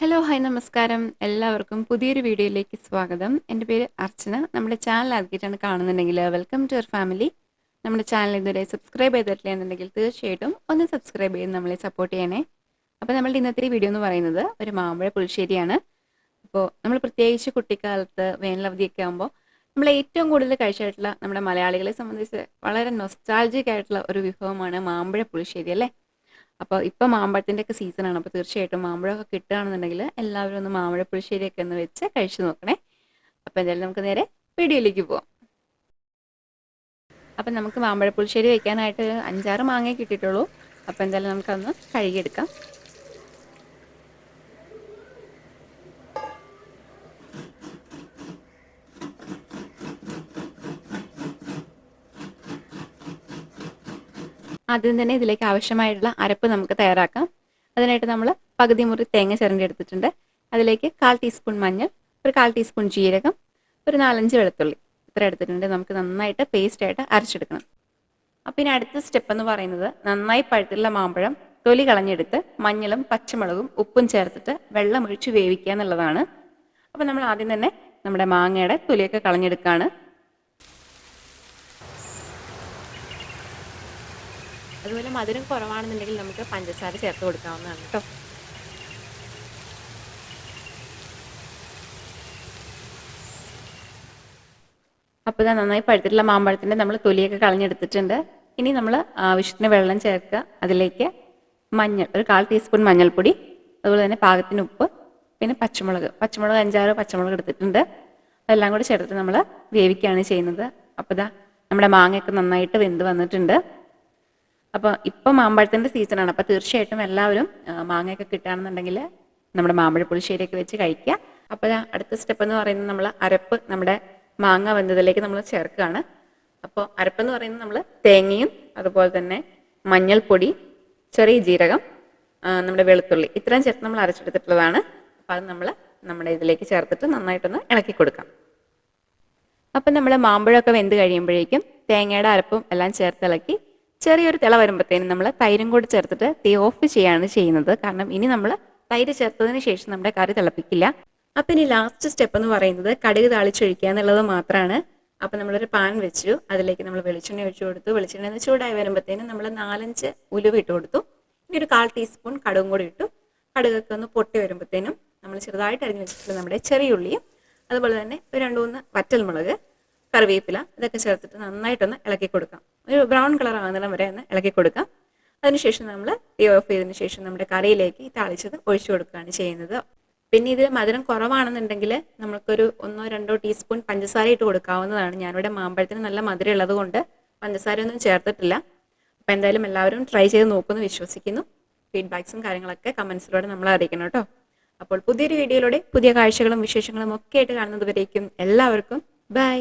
Hello hi നമസ്കാരം. എല്ലാവർക്കും പുതിയൊരു വീഡിയോയിലേക്ക് സ്വാഗതം. എന്റെ പേര് അർച്ചന. നമ്മുടെ ചാനൽ ആദ്യമായിട്ടാണ് കാണുന്നുണ്ടെങ്കിൽ വെൽക്കം ടു അവർ ഫാമിലി നമ്മുടെ ചാനൽ ഇതുവരെ സബ്സ്ക്രൈബ് ചെയ്തിട്ടില്ല എന്നുണ്ടെങ്കിൽ തീർച്ചയായിട്ടും ഒന്ന് സബ്സ്ക്രൈബ് ചെയ്ത് നമ്മളെ സപ്പോർട്ട് ചെയ്യണേ. അപ്പോൾ നമ്മളുടെ ഇന്നത്തെ വീഡിയോ എന്ന് പറയുന്നത് ഒരു മാമ്പഴ പുളിശ്ശേരിയാണ്. അപ്പോൾ നമ്മൾ പ്രത്യേകിച്ച് കുട്ടിക്കാലത്ത് വേനലവധിയൊക്കെ ആകുമ്പോൾ നമ്മൾ ഏറ്റവും കൂടുതൽ കഴിച്ചിട്ടുള്ള നമ്മുടെ മലയാളികളെ സംബന്ധിച്ച് വളരെ നൊസ്റ്റാൾജിക് ആയിട്ടുള്ള ഒരു വിഭവമാണ് മാമ്പഴ പുളിശ്ശേരി അല്ലേ? അപ്പോൾ ഇപ്പോൾ മാമ്പഴത്തിന്റെ ഒക്കെ സീസണാണ് അപ്പോൾ തീർച്ചയായിട്ടും മാമ്പഴമൊക്കെ കിട്ടുകയാണെന്നുണ്ടെങ്കിൽ എല്ലാവരും ഒന്ന് മാമ്പഴ പുളിശ്ശേരിയൊക്കെ ഒന്ന് വെച്ച് കഴിച്ചു നോക്കണേ. അപ്പോൾ എന്തായാലും നമുക്ക് നേരെ വീഡിയോയിലേക്ക് പോവാം. അപ്പം നമുക്ക് മാമ്പഴ പുളിശ്ശേരി വെക്കാനായിട്ട് അഞ്ചാറ് മാങ്ങ കിട്ടിയിട്ടുള്ളൂ. അപ്പോൾ എന്തായാലും നമുക്കതൊന്ന് കഴുകിയെടുക്കാം. ആദ്യം തന്നെ ഇതിലേക്ക് ആവശ്യമായിട്ടുള്ള അരപ്പ് നമുക്ക് തയ്യാറാക്കാം. അതിനായിട്ട് നമ്മൾ പകുതി മുറി തേങ്ങ ചിരണ്ടി എടുത്തിട്ടുണ്ട് അതിലേക്ക് കാൽ ടീസ്പൂൺ മഞ്ഞൾ ഒരു കാൽ ടീസ്പൂൺ ജീരകം ഒരു നാലഞ്ച് വെളുത്തുള്ളി ഇത്ര എടുത്തിട്ടുണ്ട്. നമുക്ക് നന്നായിട്ട് പേസ്റ്റ് ആയിട്ട് അരച്ചെടുക്കണം. അപ്പം ഇനി അടുത്ത സ്റ്റെപ്പ് എന്ന് പറയുന്നത് നന്നായി പഴുത്തുള്ള മാമ്പഴം തൊലി കളഞ്ഞെടുത്ത് മഞ്ഞളും പച്ചമുളകും ഉപ്പും ചേർത്തിട്ട് വെള്ളം ഒഴിച്ച് വേവിക്കുക എന്നുള്ളതാണ്. അപ്പം നമ്മൾ ആദ്യം തന്നെ നമ്മുടെ മാങ്ങയുടെ തൊലിയൊക്കെ കളഞ്ഞെടുക്കുകയാണ് അതുപോലെ മധുരം കുറവാണെന്നുണ്ടെങ്കിൽ നമുക്ക് പഞ്ചസാര ചേർത്ത് കൊടുക്കാവുന്നതാണ് കേട്ടോ. അപ്പോൾ ഇതാ നന്നായി പഴുത്തിട്ടുള്ള മാമ്പഴത്തിന്റെ നമ്മൾ തൊലിയൊക്കെ കളഞ്ഞെടുത്തിട്ടുണ്ട്. ഇനി നമ്മൾ ആവശ്യത്തിന് വെള്ളം ചേർക്കുക. അതിലേക്ക് മഞ്ഞൾ ഒരു കാൽ ടീസ്പൂൺ മഞ്ഞൾപ്പൊടി അതുപോലെ തന്നെ പാകത്തിന് ഉപ്പ് പിന്നെ പച്ചമുളക് പച്ചമുളക് അഞ്ചാറ് പച്ചമുളക് എടുത്തിട്ടുണ്ട്. അതെല്ലാം കൂടി ചേർത്ത് നമ്മൾ വേവിക്കുകയാണ് ചെയ്യുന്നത്. അപ്പോൾ ഇതാ നമ്മുടെ മാങ്ങയൊക്കെ നന്നായിട്ട് വെന്ത് വന്നിട്ടുണ്ട്. അപ്പോൾ മാമ്പഴത്തിന്റെ മാമ്പഴത്തിന്റെ സീസണാണ് അപ്പോൾ തീർച്ചയായിട്ടും എല്ലാവരും മാങ്ങയൊക്കെ കിട്ടുകയാണെന്നുണ്ടെങ്കിൽ നമ്മുടെ മാമ്പഴ പുളിശ്ശേരിയൊക്കെ വെച്ച് കഴിക്കുക. അപ്പോൾ അടുത്ത സ്റ്റെപ്പ് എന്ന് പറയുന്നത് നമ്മൾ അരപ്പ് നമ്മുടെ മാങ്ങ വെന്തതിലേക്ക് നമ്മൾ ചേർക്കുകയാണ്. അപ്പോൾ അരപ്പെന്ന് പറയുന്നത് നമ്മൾ തേങ്ങയും അതുപോലെ തന്നെ മഞ്ഞൾപ്പൊടി ചെറിയ ജീരകം നമ്മുടെ വെളുത്തുള്ളി ഇത്രയും ചേർത്ത് നമ്മൾ അരച്ചെടുത്തിട്ടുള്ളതാണ്. അപ്പോൾ അത് നമ്മൾ നമ്മുടെ ഇതിലേക്ക് ചേർത്തിട്ട് നന്നായിട്ടൊന്ന് ഇളക്കി കൊടുക്കാം. അപ്പം നമ്മൾ മാമ്പഴമൊക്കെ വെന്ത് കഴിയുമ്പോഴേക്കും തേങ്ങയുടെ അരപ്പും എല്ലാം ചേർത്തിളക്കി ചെറിയൊരു തിള വരുമ്പോഴത്തേനും നമ്മൾ തൈരും കൂടി ചേർത്തിട്ട് തീ ഓഫ് ചെയ്യാണ് ചെയ്യുന്നത്. കാരണം ഇനി നമ്മൾ തൈര് ചേർത്തതിന് ശേഷം നമ്മുടെ കറി തിളപ്പിക്കില്ല. അപ്പം ഇനി ലാസ്റ്റ് സ്റ്റെപ്പ് എന്ന് പറയുന്നത് കടുക് താളിച്ചൊഴിക്കുക എന്നുള്ളത് മാത്രമാണ് അപ്പം നമ്മളൊരു പാൻ വെച്ചു. അതിലേക്ക് നമ്മൾ വെളിച്ചെണ്ണ ഒഴിച്ചു കൊടുത്തു. വെളിച്ചെണ്ണ ചൂടായി വരുമ്പോഴത്തേനും നമ്മൾ നാലഞ്ച് ഉലുവ ഇട്ട് കൊടുത്തു. ഇനി ഒരു കാൽ ടീസ്പൂൺ കടുകും കൂടി ഇട്ടു. കടുകൊക്കെ ഒന്ന് പൊട്ടി വരുമ്പോഴത്തേനും നമ്മൾ ചെറുതായിട്ട് അരിഞ്ഞു വെച്ചിട്ടുള്ള നമ്മുടെ ചെറിയ ഉള്ളിയും അതുപോലെ തന്നെ ഒരു രണ്ട് മൂന്ന് വറ്റൽമുളക് കറിവേപ്പില ഇതൊക്കെ ചേർത്തിട്ട് നന്നായിട്ടൊന്ന് ഇളക്കി കൊടുക്കാം. ഒരു ബ്രൗൺ കളർ ആകുന്നിടം വരെ ഒന്ന് ഇളക്കി കൊടുക്കാം. അതിനുശേഷം നമ്മൾ തീ ഓഫ് ചെയ്തതിന് ശേഷം നമ്മുടെ കറിയിലേക്ക് ഈ തളിച്ചത് ഒഴിച്ചു കൊടുക്കുകയാണ് ചെയ്യുന്നത്. പിന്നെ ഇതിൽ മധുരം കുറവാണെന്നുണ്ടെങ്കിൽ നമുക്കൊരു ഒന്നോ രണ്ടോ ടീസ്പൂൺ പഞ്ചസാര ഇട്ട് കൊടുക്കാവുന്നതാണ്. ഞാനിവിടെ മാമ്പഴത്തിന് നല്ല മധുരം ഉള്ളത് കൊണ്ട് പഞ്ചസാര ഒന്നും ചേർത്തിട്ടില്ല. അപ്പോൾ എന്തായാലും എല്ലാവരും ട്രൈ ചെയ്ത് നോക്കുമെന്ന് വിശ്വസിക്കുന്നു. ഫീഡ്ബാക്സും കാര്യങ്ങളൊക്കെ കമൻസിലൂടെ നമ്മൾ അറിയിക്കണം കേട്ടോ. അപ്പോൾ പുതിയൊരു വീഡിയോയിലൂടെ പുതിയ കാഴ്ചകളും വിശേഷങ്ങളും ഒക്കെ ആയിട്ട് കാണുന്നത് വരേക്കും. എല്ലാവർക്കും ബൈ